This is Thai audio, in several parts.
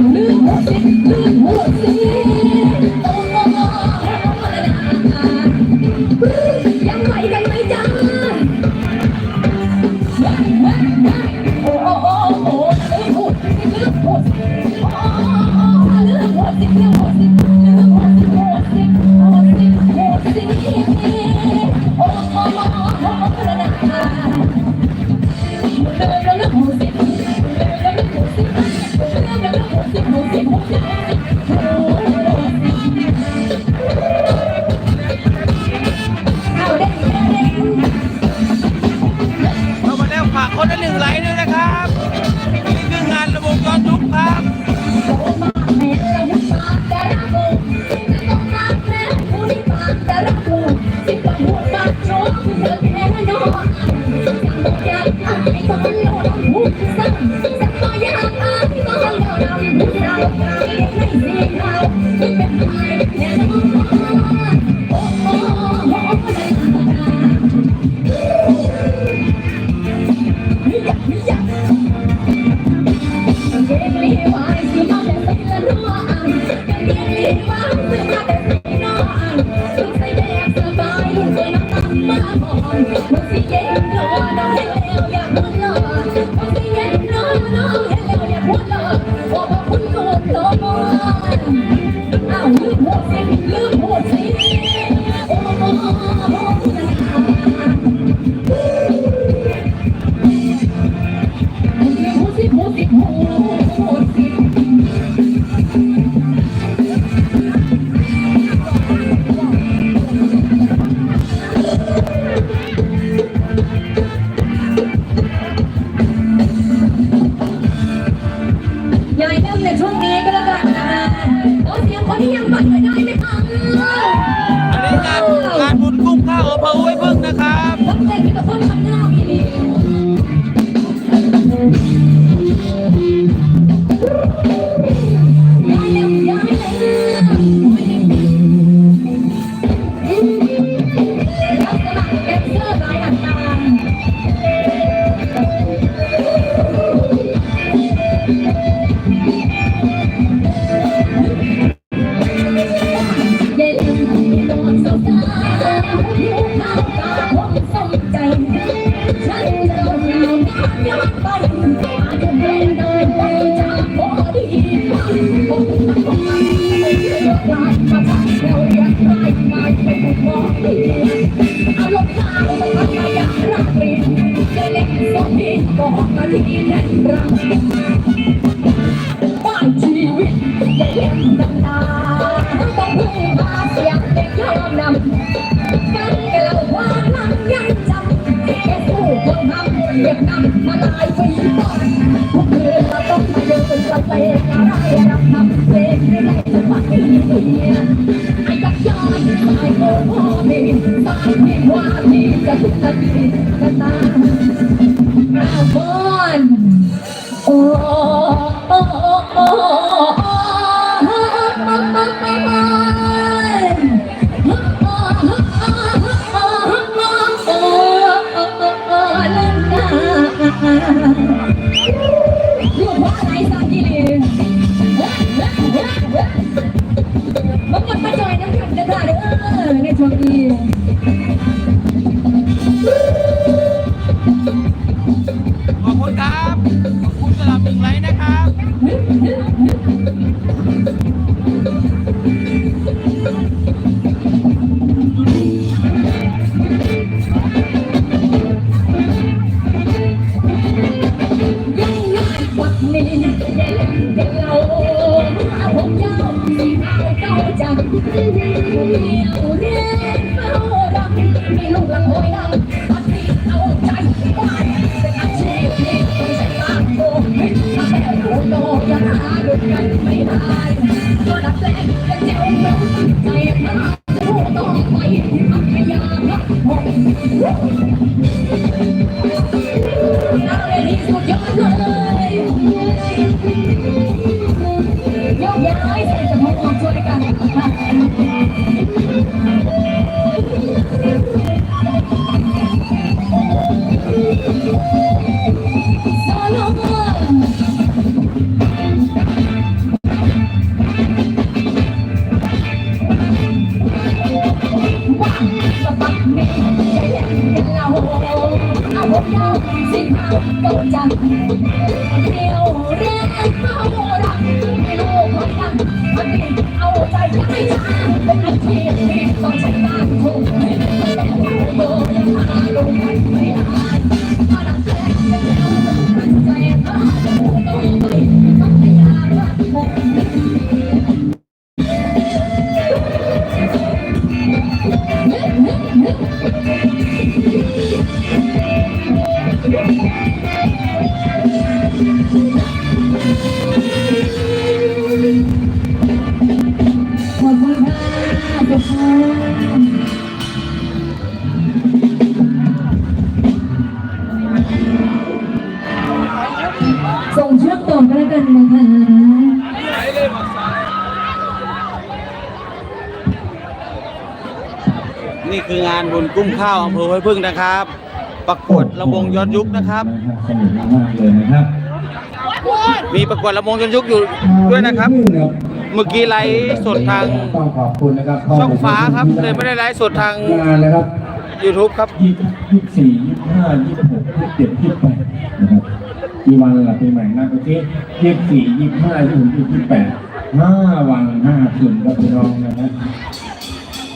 Music, music. One more thing, one more thing. ยงนำมาลายปีก่อนทุกคืนเราต้องมาเดินกระเพลงอะไรรับทำเพลงไม่ได้จะมาตีเสียไอ้ยักษ์ยอนสายโอ้โหนี่สายนี่ว่านี่จะทุกนาทีกันตา เอาเลยที่สุดยอดเลยย มข้าวอำเภอห้วยพึ่งนะครับ ประกวดลำวงย้อนยุคนะครับ สนุกมากเลยนะครับมีประกวดลำวงย้อนยุคอยู่ด้วยนะครับ เมื่อกี้ไลฟ์สดทางต้องขอบคุณนะครับช่องฟ้าครับ เลยไม่ได้ไลฟ์สดทาง งานนะครับ YouTube ครับ ยี่สิบสี่ยี่สิบห้ายี่สิบหกยี่สิบเจ็ดยี่สิบแปดนะครับกี่วันละปีใหม่นะเมื่อกี้ยี่สิบสี่ยี่สิบห้ายี่สิบหกยี่สิบแปดห้าวันห้าคืนครับพี่น้องนะครับ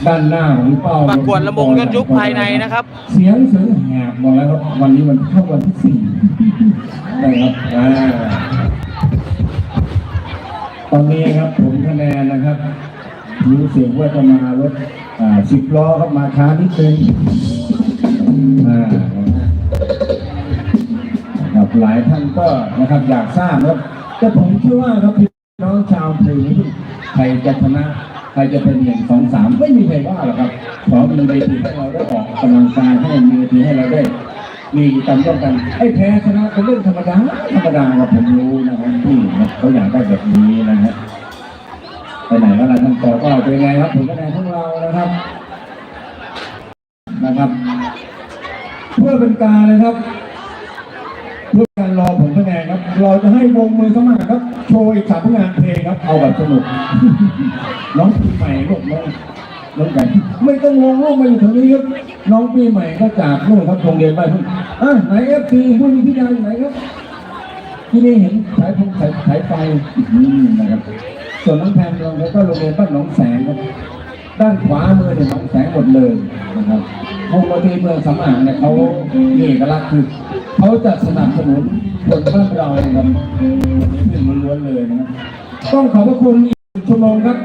ด้านหน้าของเป้าประกวดลำวงย้อนยุคภายในนะครับ เสียงเสียงแหบบอกแล้วครับวันนี้มันเข้าวันที่สี่นะครับอ่าตอนนี้ครับผมคะแนนนะครับรู้เสียงว่าจะมารถอ่าสิบล้อครับมาช้านิดนึงอ่านะครับหลายท่านก็นะครับอยากทราบครับแต่ผมเชื่อว่าครับพี่น้องชาวถึงใครจะชนะ ใครจะเป็นหนึ่งสองสามไม่มีใครว่าหรอกครับพราะมันเวทีให้เราได้ออกกำลังกายให้มีเวทีให้เราได้ มีกิจกรรมร่วมกันไอ้แพ้ชนะเป็นเรื่องธรรมดาธรรมดาครับผมรู้นะครับที่เขาอยากได้แบบนี้นะฮะไปไหนก็แล้วท่านต่อก็เป็นไงครับผลคะแนนของเรานะครับนะครับ เพื่อเป็นการนะครับ เพื่อการรอผลคะแนนครับ เราจะให้วงมือสมัครครับ โชว์อีกสามผลงานเพลงครับ เอาแบบสนุก น้องปีใหม่ลูกน้องน้องไก่ไม่ต้องงงลูกมาอยู่ตรงนี้ครับ น้องปีใหม่ก็จากนู่นครับโรงเรียนบ้านทุ่งอะไหนเอฟซีผู้มีพิจารณาอยู่ไหนครับ ที่นี่เห็นสายพงสายสายไฟอืมนะครับ ส่วนน้องแพนเราก็โรงเรียนบ้านหนองแสงครับด้านขวามือเนี่ยหนองแสงหมดเลยนะครับวงดนตรีเมืองสำอางเนี่ยเขามีเอกลักษณ์คือ เขาจะสนับสนุนคนบ้านเราครับหนึ่งล้วนเลยนะครับต้องขอบพระคุณอีกชั่วโมครับ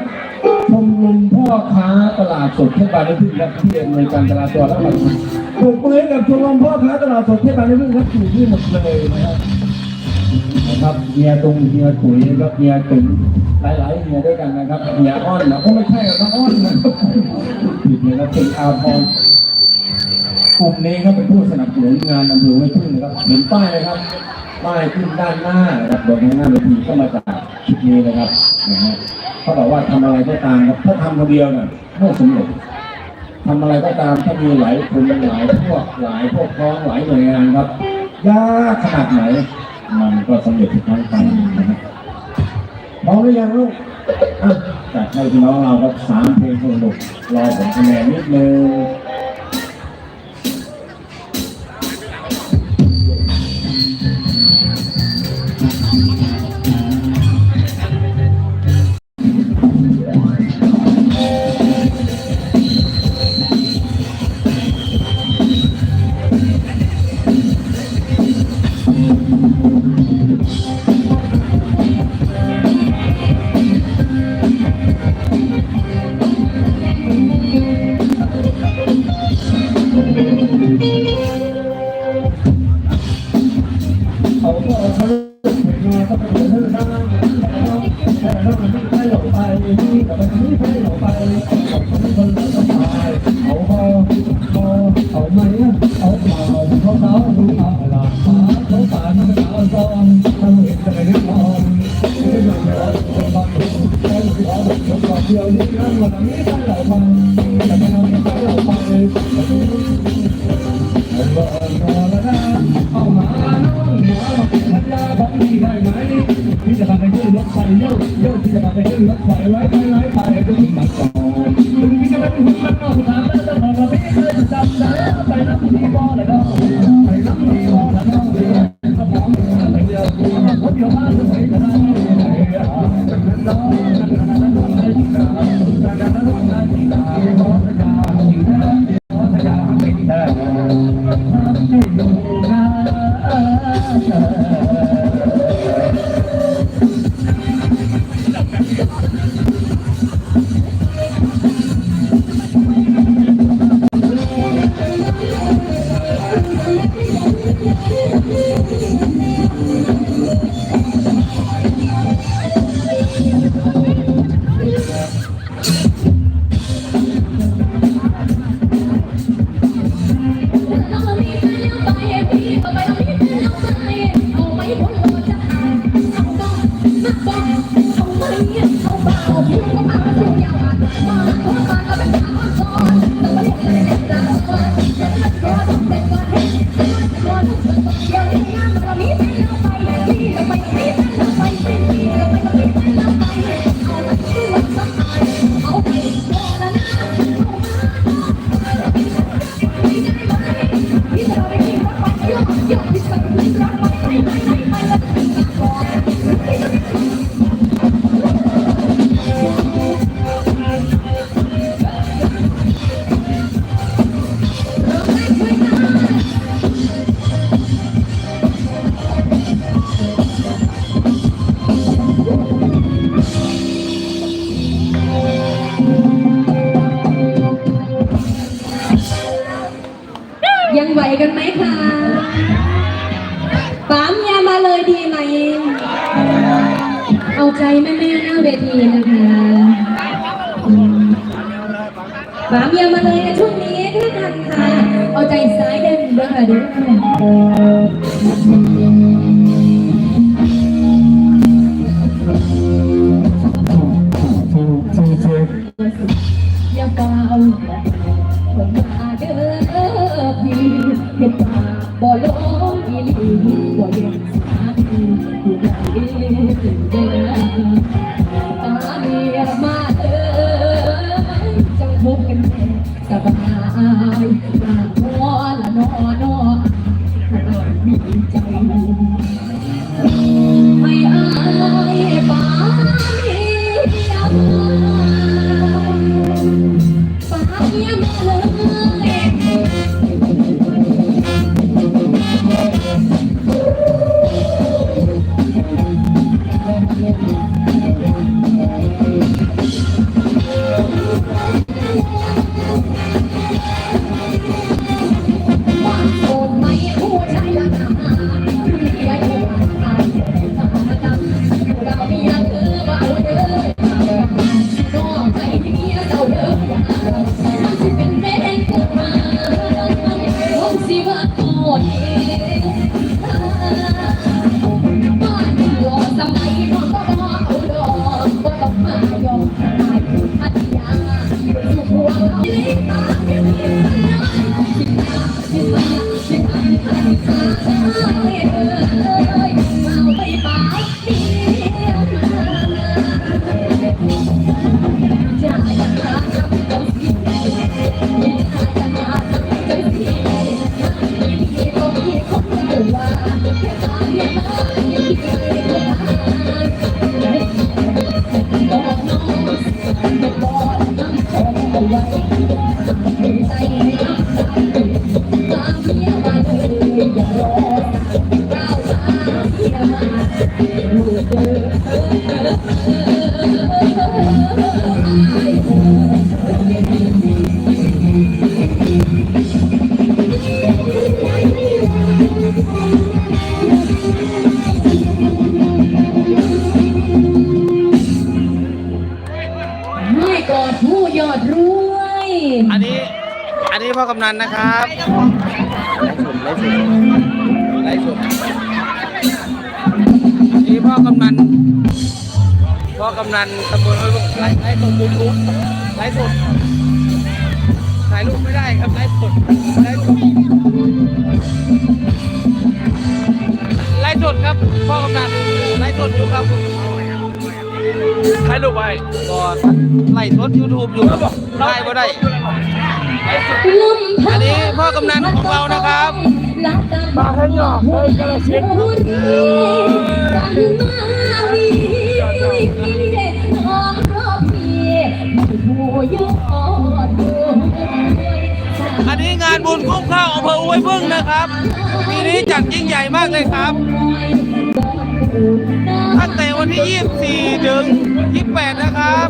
ชมรมพ่อค้าตลาดสดเทศบาลนครครับที่อำนวยการจราจรและบริการปรบมือกับชมรมพ่อค้าตลาดสดเทศบาลนครครับอยู่ที่หมดเลยนะครับนะครับเมียตรงเมียตุ๋ยครับเมียตึงหลายๆเมียด้วยกันนะครับเมียอ้อนนะก็ไม่ใช่กครับอ้อนนะครับผิดเลยครับเป็นอาพร กลุ่มนี้ก็เป็นผู้สนับสนุนงานอำเภอห้วยพึ่งนะครับเห็นป้ายไหมครับป้ายขึ้นด้านหน้านะครับบนหน้าเวทีก็มาจากชุดนี้นะครับนะฮะเขาบอกว่าทำอะไรก็ตามครับถ้าทำคนเดียวเนี่ยไม่สำเร็จทำอะไรก็ตามถ้ามีหลายคนหลายพวกหลายพวกพ้องหลายหน่วยงานครับยากขนาดไหน มันก็สำเร็จทุกครั้งไปนะครับพร้อมหรือยังลูกอะจัดให้พี่น้องเราครับสามเพลงสนุกรอผมคะแนนนิดนึง กันไหมคะปั๊มยามาเลยดีไหม เอาใจแม่แม่หน้าเวทีนะคะปั๊มยามาเลยในช่วงนี้ท่าทันค่ะ เอาใจซ้ายเด่นด้วยค่ะด้วยอ บ ไม่กอดผู้ยอดรวย อันนี้ อันนี้พ่อกำนันนะครับ ไล่สุดนี่พ่อกำนันพ่อกำนันตำบลไลฟ์ไลฟ์สดบุญทุกไล่สุดถ่ายรูปไม่ได้ครับไล่สุดไล่สุดไล่สุดครับพ่อกำนันไล่สุดอยู่ครับใครรูปไว้ก็ไล่สุดยูทูบอยู่ได้บ่ได้ อันนี้พ่อกำนันของเรานะครับ อันนี้งานบุญคุ้มข้าวอำเภออุ้ยพึ่งนะครับปีนี้จัดยิ่งใหญ่มากเลยครับตั้งแต่วันที่ 24 ถึง 28 นะครับ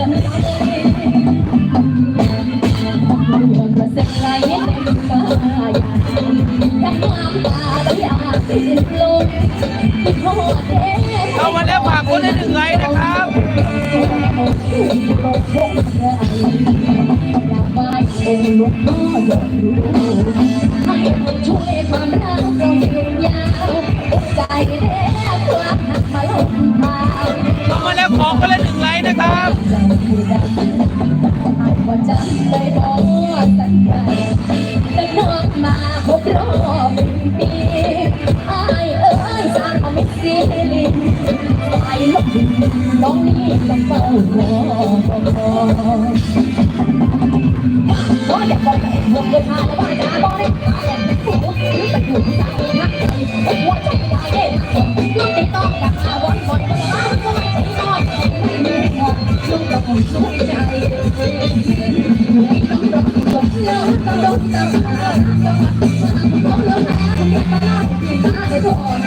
Thank you.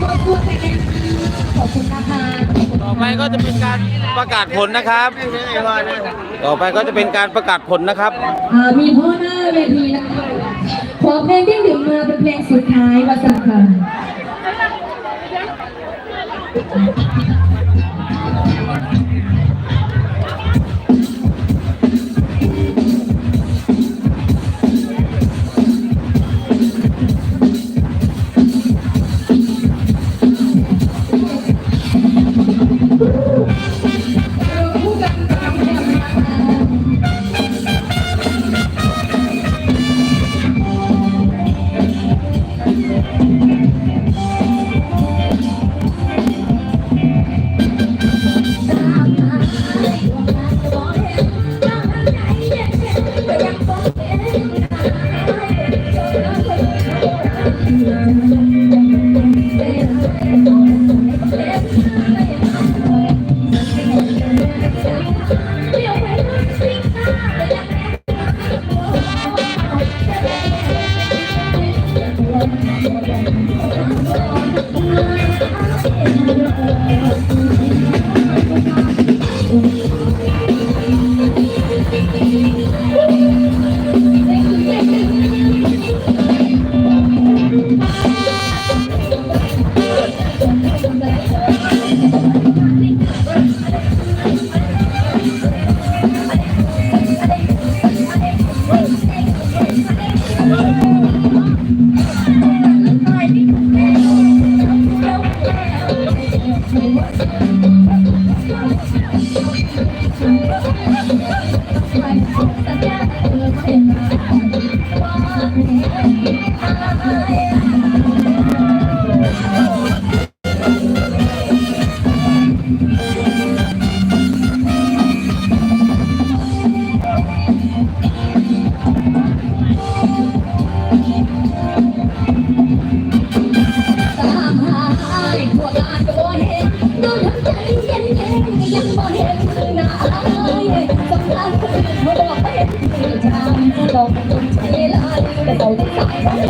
ขอบคุณนะคะต่อไปก็จะเป็นการประกาศผลนะครับ ต่อไปก็จะเป็นการประกาศผลนะครับอ่ามีพ่อหน้าเวทีนะคะขอเพลงที่ถึงมาเป็นเพลงสุดท้ายว่าสักค่ะ บ่เห็นหน้าไอ้สำคัญคือบ่บอกเป็นที่ทางลองคนใช้ลายแต่ต้องสาย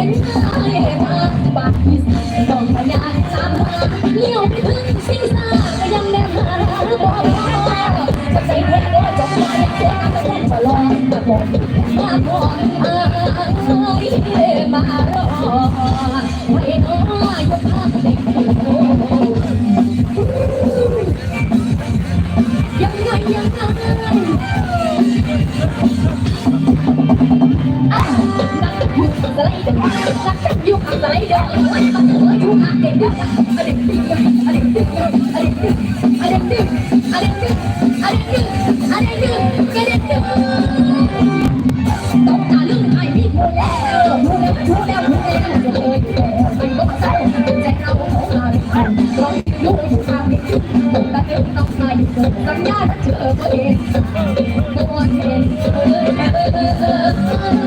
ญญาเจอตัวเองตัวเอง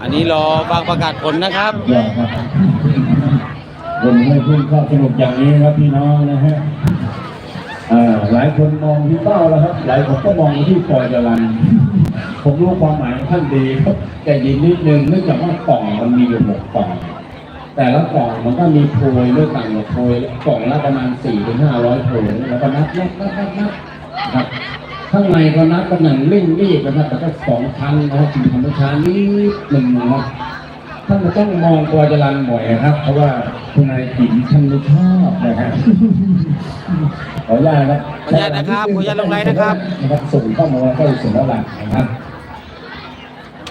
อันนี้รอฟังประกาศผลนะครับครับผมให้เพื่อนเข้าสนุกอย่างนี้ครับพี่น้องนะฮะอ่าหลายคนมองที่เป้าแล้วครับ หลายคนก็มองที่ปอยจรันผมรู้ความหมายท่านดีครับแต่ยินนิดนึงเนื่องจากว่ากล่องมันมีอยู่หกกล่อง แต่ละกล่องมันก็มีโพยด้วยต่างกับโพยกล่องละประมาณสี่ถึงห้าร้อยโพยแล้วก็นับนับนับนับนับครับ ข้างในก็นับกันหนึ่งริ่งรีบนะครับแต่ก็สองพันนะครับสี่พันช้านิดหนึ่งนะครับท่านจะต้องมองตัวจรันบ่อยนะครับ เพราะว่าคุณนายจิ๋มท่านไม่ชอบนะครับขออนุญาตนะขออนุญาตนะครับขออนุญาตลงไลน์นะครับนะครับส่งเข้ามาให้เสร็จแล้วล่ะนะครับ